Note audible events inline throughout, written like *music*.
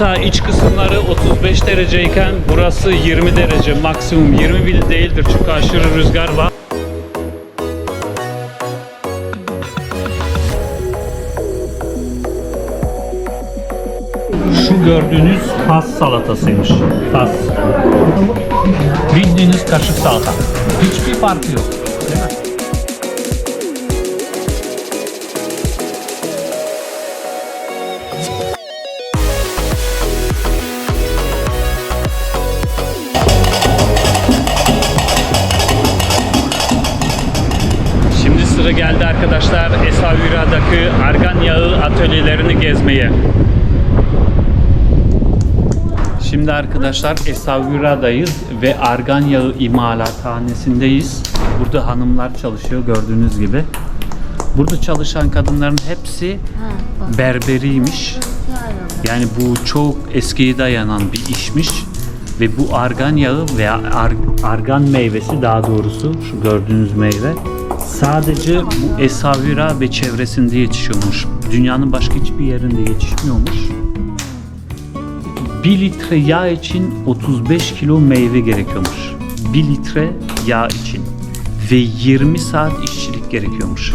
mesela iç kısımları 35 dereceyken burası 20 derece maksimum 20 bile değildir çünkü aşırı rüzgar var. Şu gördüğünüz Fas salatasıymış. Fas. Bildiğiniz kaşık salata. Hiçbir farkı yok. Arkadaşlar Esavira'daki argan yağı atölyelerini gezmeye. Şimdi arkadaşlar Esavira'dayız ve argan yağı imalathanesindeyiz. Burada hanımlar çalışıyor gördüğünüz gibi. Burada çalışan kadınların hepsi berberiymiş. Yani bu çok eskiye dayanan bir işmiş. Ve bu argan yağı veya ar- argan meyvesi daha doğrusu şu gördüğünüz meyve sadece bu Esavira ve çevresinde yetişiyormuş. Dünyanın başka hiçbir yerinde yetişmiyormuş. 1 litre yağ için 35 kilo meyve gerekiyormuş. 1 litre yağ için. Ve 20 saat işçilik gerekiyormuş.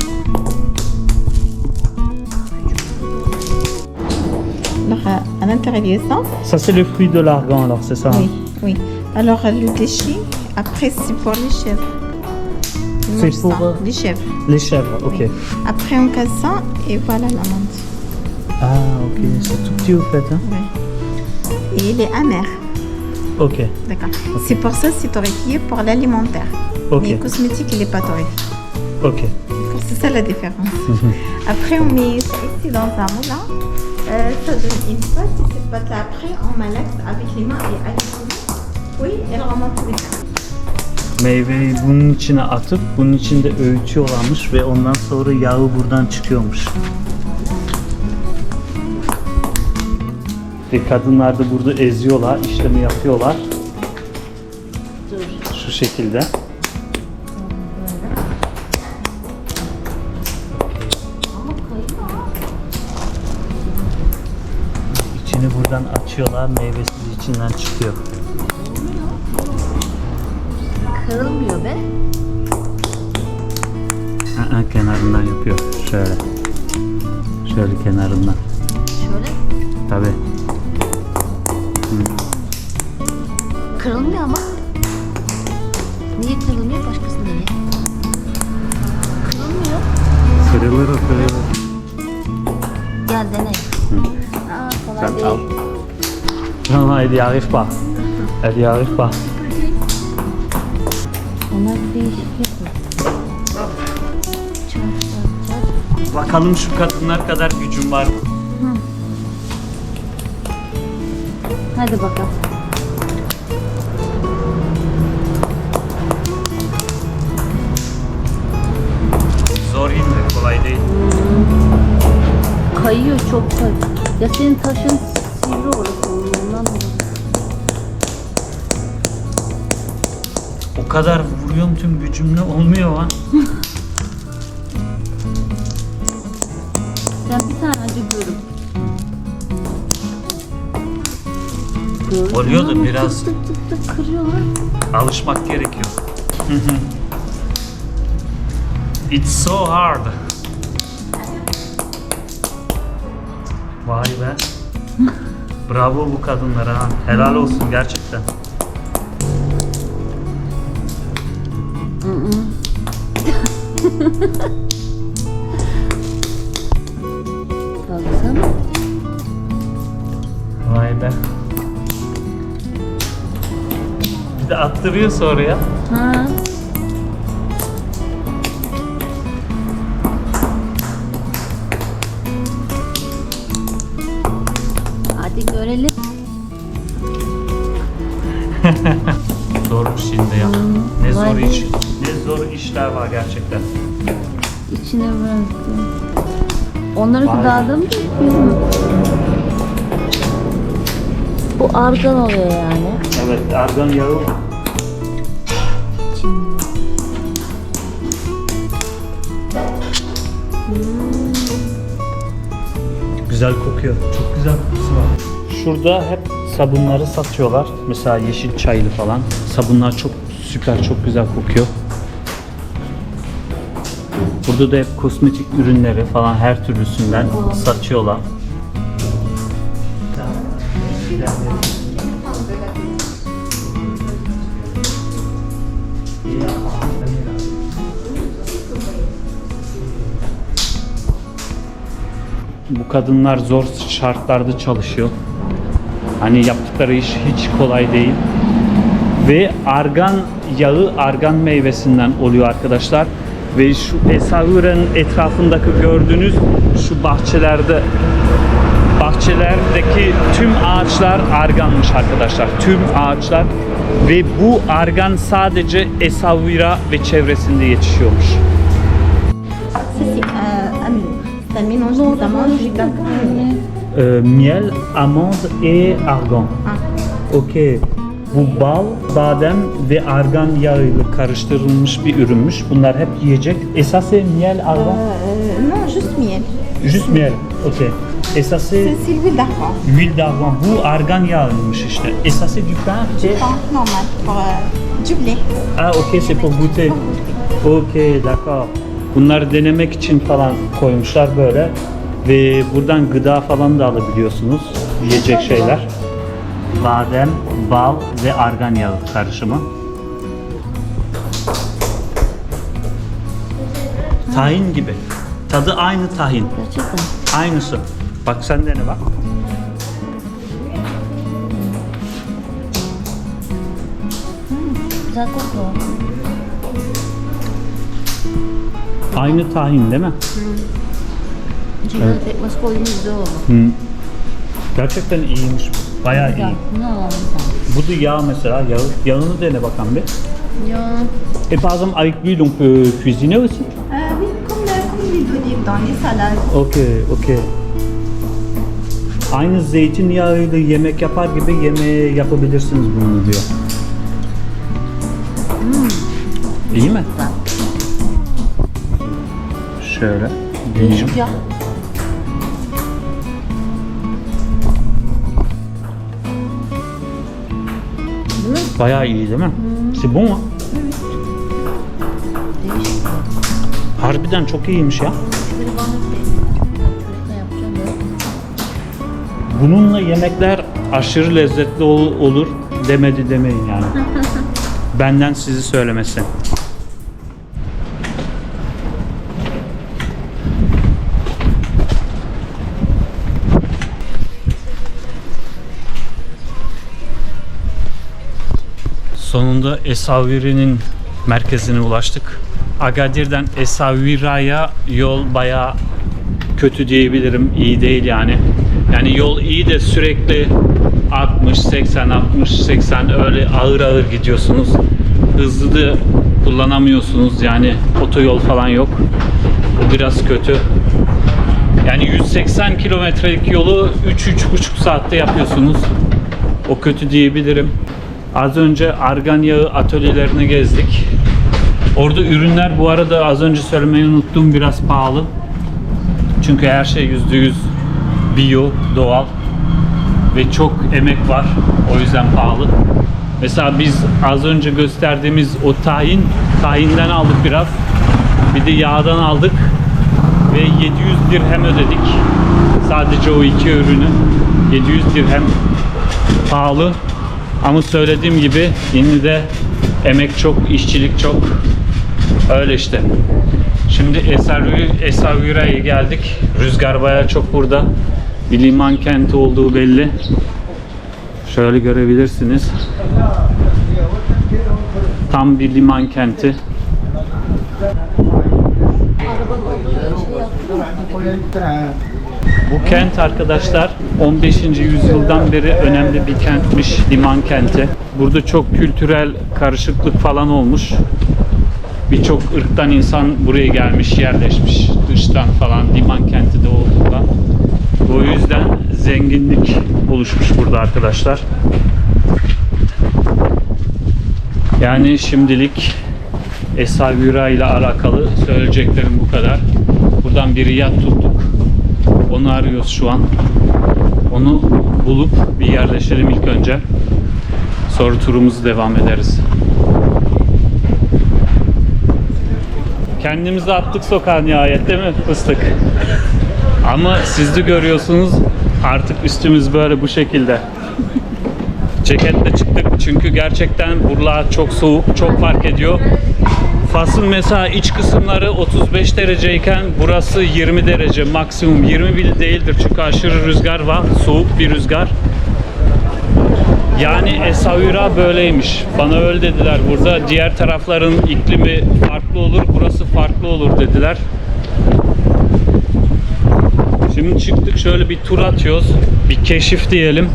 Alors, à, l'intérieur ça, Ça c'est le fruit de l'argan alors c'est ça oui, oui. Alors, euh, le déchet, après, c'est pour les chèvres. C'est pour, ça, euh, les chèvres. Les chèvres, ok. Oui. Après, on casse ça et voilà la menthe. Ah ok, c'est tout petit au fait. Hein? Ouais. Et il est amer. Ok, D'accord. C'est pour ça c'est torréfié pour l'alimentaire. ok, Mais cosmétique, il n'est pas torréfié. ok. C'est ça la différence. Après, on met ça ici dans un moulin. Euh, ça donne une pâte. Et cette pâte-là, après, on malaxe avec les mains et avec les mains. Oui, elle remonte les mains. Meyveyi bunun içine atıp bunun içinde öğütüyorlarmış ve ondan sonra yağı buradan çıkıyormuş. Ve kadınlar da burada eziyorlar, işlemi yapıyorlar. Şu şekilde. İçini buradan açıyorlar, meyvesi içinden çıkıyor. Kırılmıyor be. Aa, kenarından yapıyor. Şöyle. Şöyle kenarından. Şöyle. Tabi. Kırılmıyor ama. Niye kırılmıyor? Başkası nereye? Kırılmıyor. Kırılır o kırılır. Gel dene. Aa kolay Sen değil. al. Non, non, elle y arrive pas. Elle y arrive pas. Onlar değişik yapıyor. Çat çat çat. Bakalım şu kadınlar kadar gücüm var mı? Hadi bakalım. Zor yine kolay değil. Kayıyor çok kay. Ya senin taşın sivri orası kadar vuruyorum tüm gücümle olmuyor ha. Sen bir tane acı. Gördün Oluyor da mü? biraz- Tık tık tık tık kırıyorlar. Alışmak gerekiyor. It's so hard. Vay be. Bravo bu kadınlara ha. Helal olsun gerçekten. Baksana. Vay be. Bir de attırıyor sonra ya. Ha. Onları gıdada? Bu argan oluyor yani. Evet, argan yağı. Hmm. Güzel kokuyor. Çok güzel kokusu var. Şurada hep sabunları satıyorlar. Mesela yeşil çaylı falan. Sabunlar çok süper, çok güzel kokuyor. Burada da hep kosmetik ürünleri falan her türlüsünden satıyorlar. Bu kadınlar zor şartlarda çalışıyor. Hani yaptıkları iş hiç kolay değil. Ve argan yağı argan meyvesinden oluyor arkadaşlar. Ve şu Esavire'nin etrafındaki gördüğünüz şu bahçelerde bahçelerdeki tüm ağaçlar arganmış arkadaşlar. Tüm ağaçlar ve bu argan sadece Esavira ve çevresinde yetişiyormuş. Cacao. Ee, miel, amande et argan. Ah. Okey. Bu bal, badem ve argan yağıyla karıştırılmış bir ürünmüş. Bunlar hep yiyecek. Esası miel, argan. Euh, non, juste miel. Juste miel. Okey. Esası C'est l'huile d'argan. huile d'argan. Bu argan yağıymış işte. Esası du pain. et- Pain normal pour euh, du blé. Ah ok c'est pour goûter. Ok d'accord. Bunları denemek için falan koymuşlar böyle. Ve buradan gıda falan da alabiliyorsunuz. Yiyecek şeyler. Badem, bal ve argan yağı karışımı. Tahin gibi. Tadı aynı tahin. Gerçekten. Aynısı. Bak sen dene bak. Güzel kokuyor. Aynı tahin değil mi? İçine Evet. pekmez koyduğum güzel oldu. Hı. Gerçekten iyiymiş bu. Bayağı iyi. Bunu alalım sen. Bu da yağ mesela. Yağı, yağını dene bakalım bir. Ya. Et par exemple avec l'huile on peut cuisiner aussi Euh, oui, comme, euh, comme l'huile d'olive dans les salades. Okey, okey. Aynı zeytinyağıyla yemek yapar gibi yemeği yapabilirsiniz bunu diyor. İyi mi? Şöyle. deneyeyim. Ya. Mi? Bayağı iyi değil mi? C'est bon mu? Değişik. Harbiden çok iyiymiş ya. Bununla yemekler aşırı lezzetli ol- olur demedi demeyin yani. *laughs* Benden sizi söylemesi. Sonunda Esaviri'nin merkezine ulaştık. Agadir'den Esavira'ya yol bayağı kötü diyebilirim. iyi değil yani. Yani yol iyi de sürekli 60, 80, 60, 80 öyle ağır ağır gidiyorsunuz. Hızlı kullanamıyorsunuz. Yani otoyol falan yok. Bu biraz kötü. Yani 180 kilometrelik yolu 3-3,5 saatte yapıyorsunuz. O kötü diyebilirim. Az önce argan yağı atölyelerini gezdik. Orada ürünler bu arada az önce söylemeyi unuttum biraz pahalı. Çünkü her şey %100 bio, doğal ve çok emek var. O yüzden pahalı. Mesela biz az önce gösterdiğimiz o tahin, tahinden aldık biraz. Bir de yağdan aldık ve 700 dirhem ödedik. Sadece o iki ürünü. 700 dirhem pahalı. Ama söylediğim gibi yine de emek çok, işçilik çok. Öyle işte. Şimdi Esavira'ya geldik. Rüzgar bayağı çok burada. Bir liman kenti olduğu belli. Şöyle görebilirsiniz. Tam bir liman kenti. Bu kent arkadaşlar 15. yüzyıldan beri önemli bir kentmiş, liman kenti. Burada çok kültürel karışıklık falan olmuş. Birçok ırktan insan buraya gelmiş, yerleşmiş. Dıştan falan, liman kenti de olduğundan. O yüzden zenginlik oluşmuş burada arkadaşlar. Yani şimdilik Esavira ile alakalı söyleyeceklerim bu kadar. Buradan bir yat tuttuk. Onu arıyoruz şu an. Onu bulup bir yerleşelim ilk önce. Sonra turumuzu devam ederiz. Kendimizi attık sokağa nihayet değil mi fıstık? Ama siz de görüyorsunuz artık üstümüz böyle bu şekilde. Ceketle çıktık çünkü gerçekten buralar çok soğuk, çok fark ediyor. Fas'ın mesela iç kısımları 35 dereceyken burası 20 derece maksimum 20 bile değildir. Çünkü aşırı rüzgar var soğuk bir rüzgar. Yani Essaouira böyleymiş. Bana öyle dediler. Burada diğer tarafların iklimi farklı olur burası farklı olur dediler. Şimdi çıktık şöyle bir tur atıyoruz. Bir keşif diyelim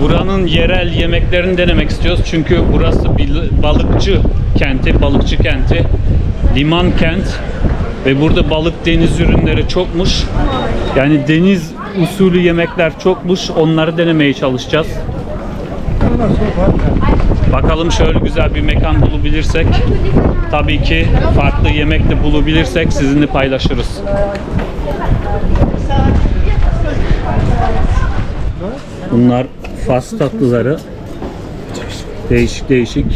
Buranın yerel yemeklerini denemek istiyoruz. Çünkü burası bir balıkçı kenti, balıkçı kenti. Liman kent. Ve burada balık deniz ürünleri çokmuş. Yani deniz usulü yemekler çokmuş. Onları denemeye çalışacağız. Bakalım şöyle güzel bir mekan bulabilirsek. Tabii ki farklı yemek de bulabilirsek sizinle paylaşırız. Bunlar Fas tatlıları. Değişik değişik.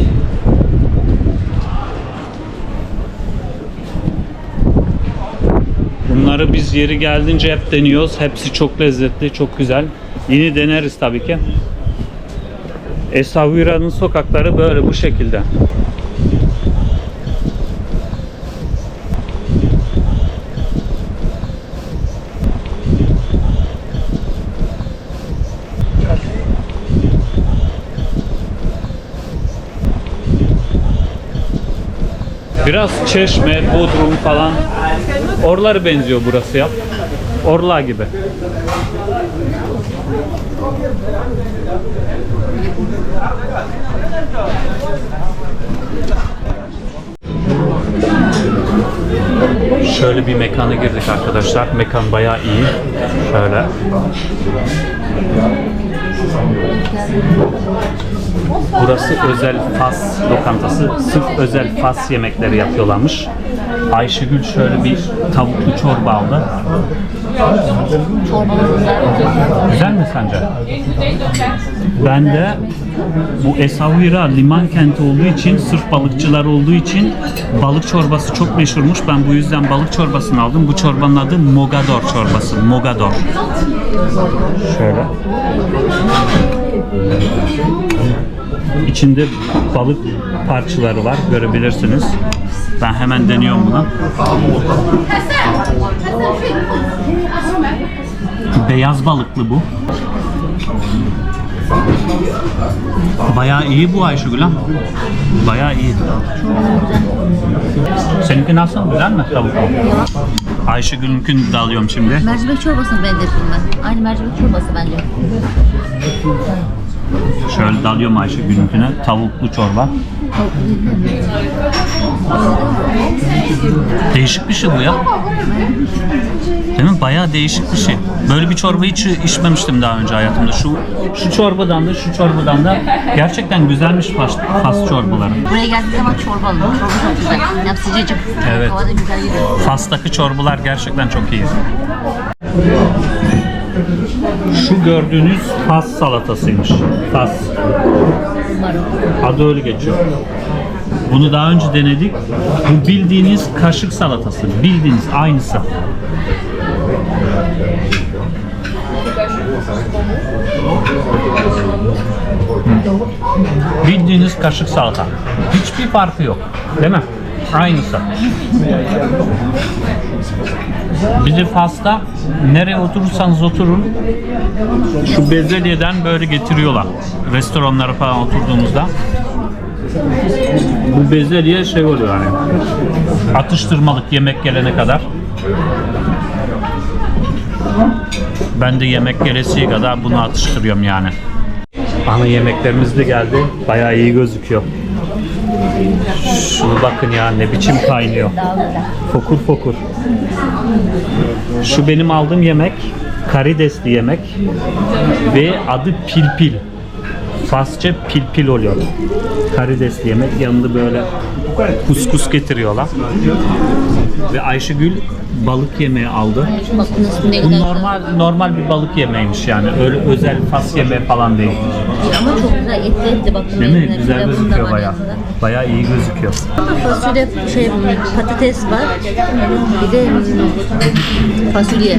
Bunları biz yeri geldiğince hep deniyoruz. Hepsi çok lezzetli, çok güzel. Yeni deneriz tabii ki. Essaouira'nın sokakları böyle bu şekilde. Biraz Çeşme, Bodrum falan oraları benziyor burası ya. Orla gibi. Şöyle bir mekana girdik arkadaşlar. Mekan bayağı iyi. Şöyle. Burası özel Fas lokantası. Sırf özel Fas yemekleri yapıyorlarmış. Ayşegül şöyle bir tavuklu çorba aldı. Güzel. Mi sence? Ben de bu Essaouira liman kenti olduğu için, sırf balıkçılar olduğu için balık çorbası çok meşhurmuş. Ben bu yüzden balık çorbasını aldım. Bu çorbanın adı Mogador çorbası. Mogador. Şöyle. İçinde balık parçaları var. Görebilirsiniz. Ben hemen deniyorum bunu. Beyaz balıklı bu. Bayağı iyi bu Ayşegül ha. Bayağı iyi. Seninki nasıl? Güzel mi tavuk? Ayşegül'ünkünü de alıyorum şimdi. Mercimek çorbasını benzettim ben. Aynı mercimek çorbası bence. Şöyle dalıyorum Ayşegül'ünküne. Tavuklu çorba. Değişik bir şey bu ya. Değil mi? Bayağı değişik bir şey. Böyle bir çorba hiç içmemiştim daha önce hayatımda. Şu şu çorbadan da şu çorbadan da gerçekten güzelmiş fas, fas çorbaları. Buraya geldiği zaman çorba alın. Çorba çok güzel. Hem sıcacık. Evet. Havada güzel gidiyor. Fas'taki çorbalar gerçekten çok iyi. Şu gördüğünüz Fas salatasıymış. Fas. Adı öyle geçiyor. Bunu daha önce denedik. Bu bildiğiniz kaşık salatası. Bildiğiniz aynısı. Bildiğiniz kaşık salata. Hiçbir farkı yok. Değil mi? Aynısı. Bizi Fas'ta nereye oturursanız oturun şu bezelyeden böyle getiriyorlar. Restoranlara falan oturduğumuzda. Bu bezelye şey oluyor yani. Atıştırmalık yemek gelene kadar. Ben de yemek gelesiye kadar bunu atıştırıyorum yani. Ana yemeklerimiz de geldi. Bayağı iyi gözüküyor. Şunu bakın ya ne biçim kaynıyor. Fokur fokur. Şu benim aldığım yemek karidesli yemek ve adı pilpil. Fasça pilpil oluyor. Karidesli yemek. Yanında böyle kuskus getiriyorlar. Ve Ayşegül balık yemeği aldı. Bakın ismi ne Bu normal normal bir balık yemeğiymiş yani. Öyle özel fas yemeği falan değil. Ama çok güzel etli etli bakın. Değil mi? Güzel gözüküyor yanında. Bayağı iyi gözüküyor. Fasulye şey patates var. Bir de hmm, fasulye.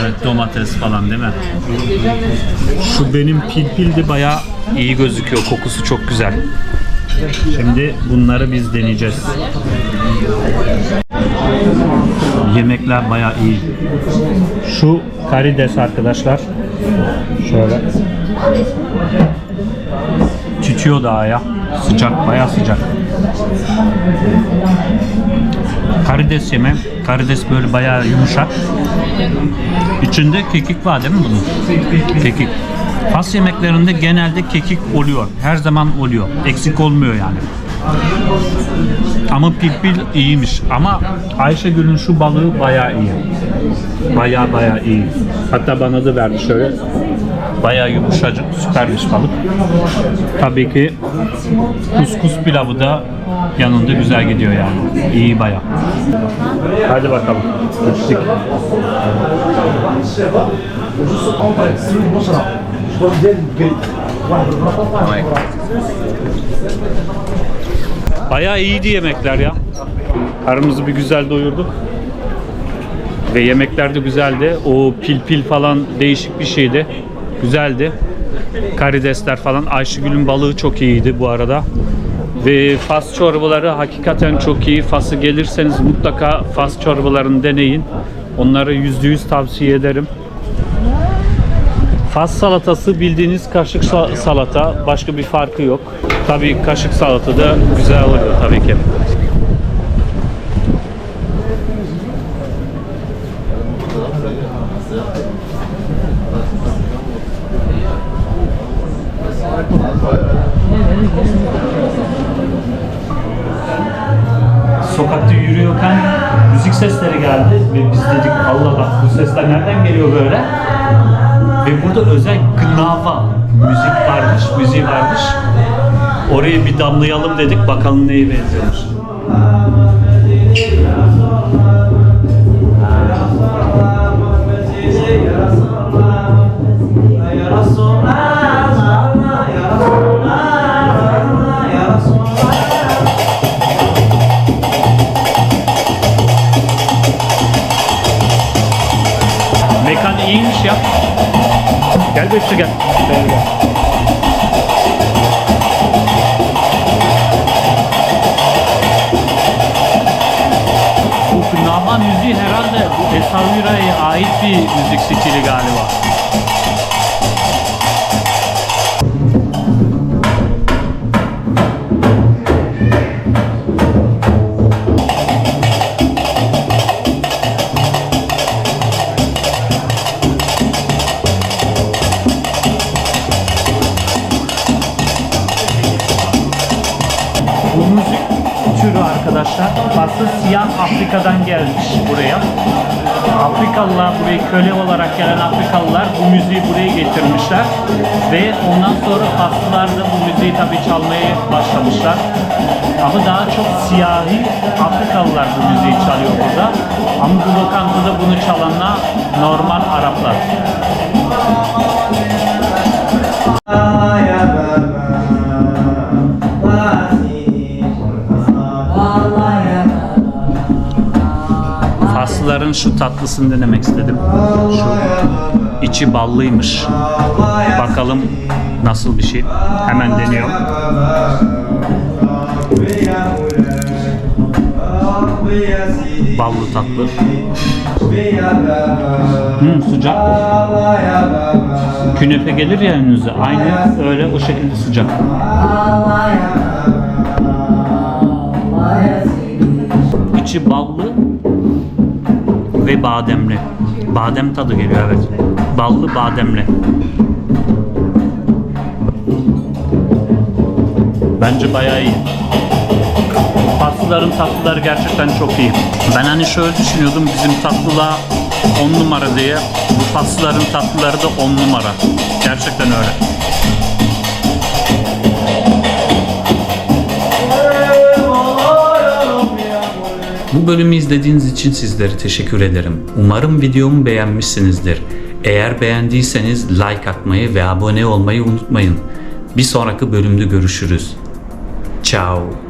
Evet domates falan değil mi? Şu benim pilpil de bayağı iyi gözüküyor. Kokusu çok güzel. Şimdi bunları biz deneyeceğiz. Yemekler bayağı iyi. Şu karides arkadaşlar. Şöyle. Tütüyor daha ya. Sıcak, bayağı sıcak. Karides yeme. Karides böyle bayağı yumuşak. İçinde kekik var değil mi bunun? Kekik. Fas yemeklerinde genelde kekik oluyor. Her zaman oluyor. Eksik olmuyor yani. Ama pilpil iyiymiş. Ama Ayşegül'ün şu balığı bayağı iyi. Bayağı bayağı iyi. Hatta bana da verdi şöyle. Bayağı yumuşacık, süpermiş balık. Tabii ki kuskus pilavı da yanında güzel gidiyor yani. İyi bayağı. Hadi bakalım. Gittik. Bayağı iyiydi yemekler ya. Karnımızı bir güzel doyurduk. Ve yemekler de güzeldi. O pil pil falan değişik bir şeydi. Güzeldi. Karidesler falan. Ayşegül'ün balığı çok iyiydi bu arada. Ve Fas çorbaları hakikaten çok iyi. Fas'ı gelirseniz mutlaka Fas çorbalarını deneyin. Onları yüzde yüz tavsiye ederim. Fas salatası bildiğiniz kaşık sa- salata. Başka bir farkı yok. Tabii kaşık salata da güzel oluyor tabii ki. Bir damlayalım dedik bakalım neye benziyormuş. Mekan iyiymiş ya. Gel Beşte gel. Gel gel. Kınama müziği herhalde bu Esavira'ya ait bir müzik stili galiba. Afrika'dan gelmiş buraya. Afrikalılar buraya köle olarak gelen Afrikalılar bu müziği buraya getirmişler ve ondan sonra Faslılar da bu müziği tabii çalmaya başlamışlar. Ama daha çok siyahi Afrikalılar bu müziği çalıyor burada. Ama bu lokantada bunu çalanlar normal Araplar. Şu tatlısını denemek istedim. Şu içi ballıymış. Bakalım nasıl bir şey. Hemen deniyor. Ballı tatlı. Hmm, sıcak. Künefe gelir ya önünüze. Aynı öyle o şekilde sıcak. İçi ballı ve bademli. Badem tadı geliyor evet. Ballı bademli. Bence bayağı iyi. Tatlıların tatlıları gerçekten çok iyi. Ben hani şöyle düşünüyordum bizim tatlılar 10 numara diye. Bu tatlıların tatlıları da 10 numara. Gerçekten öyle. Bu bölümü izlediğiniz için sizlere teşekkür ederim. Umarım videomu beğenmişsinizdir. Eğer beğendiyseniz like atmayı ve abone olmayı unutmayın. Bir sonraki bölümde görüşürüz. Ciao.